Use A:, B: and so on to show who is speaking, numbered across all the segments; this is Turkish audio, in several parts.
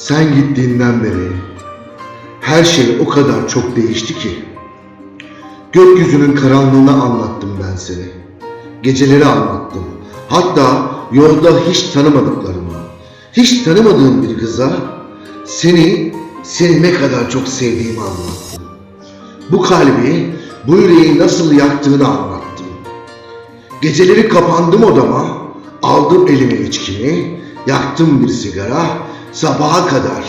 A: Sen gittiğinden beri her şey o kadar çok değişti ki. Gökyüzünün karanlığına anlattım ben seni. Geceleri anlattım. Hatta yolda hiç tanımadıklarımı, hiç tanımadığım bir kıza seni, seni ne kadar çok sevdiğimi anlattım. Bu kalbi, bu yüreği nasıl yaktığını anlattım. Geceleri kapandım odama, aldım elime içkimi, yaktım bir sigara, sabaha kadar,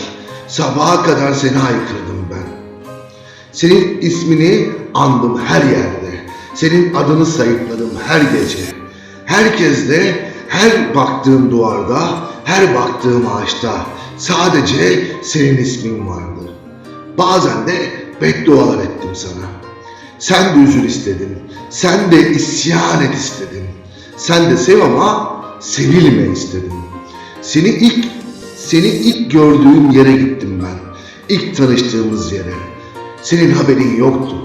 A: sabaha kadar seni haykırdım ben. Senin ismini andım her yerde. Senin adını sayıkladım her gece. Herkes de her baktığım duvarda, her baktığım ağaçta sadece senin ismin vardı. Bazen de beddualar ettim sana. Sen de üzül istedim. Sen de isyan et istedim. Sen de sev ama sevilme istedim. Seni ilk seni ilk gördüğüm yere gittim ben. İlk tanıştığımız yere. Senin haberin yoktu.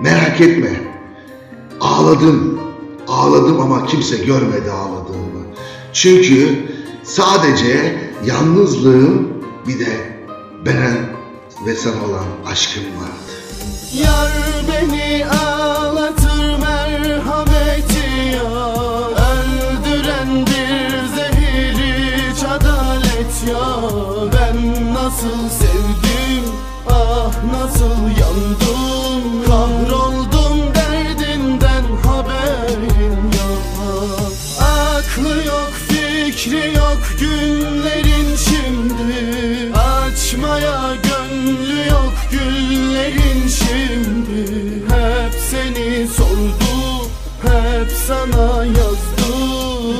A: Merak etme. Ağladım. Ağladım ama kimse görmedi ağladığımı. Çünkü sadece yalnızlığım bir de ben ve sana olan aşkım vardı.
B: Yar beni Ben nasıl sevdim ah nasıl yandım. Kahroldum derdinden haberin yok. Aklı yok fikri yok günlerin şimdi. Açmaya gönlü yok güllerin şimdi. Hep seni sordu hep sana yazdı.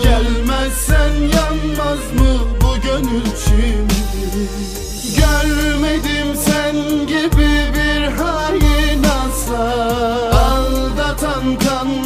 B: Gelmezsen kandan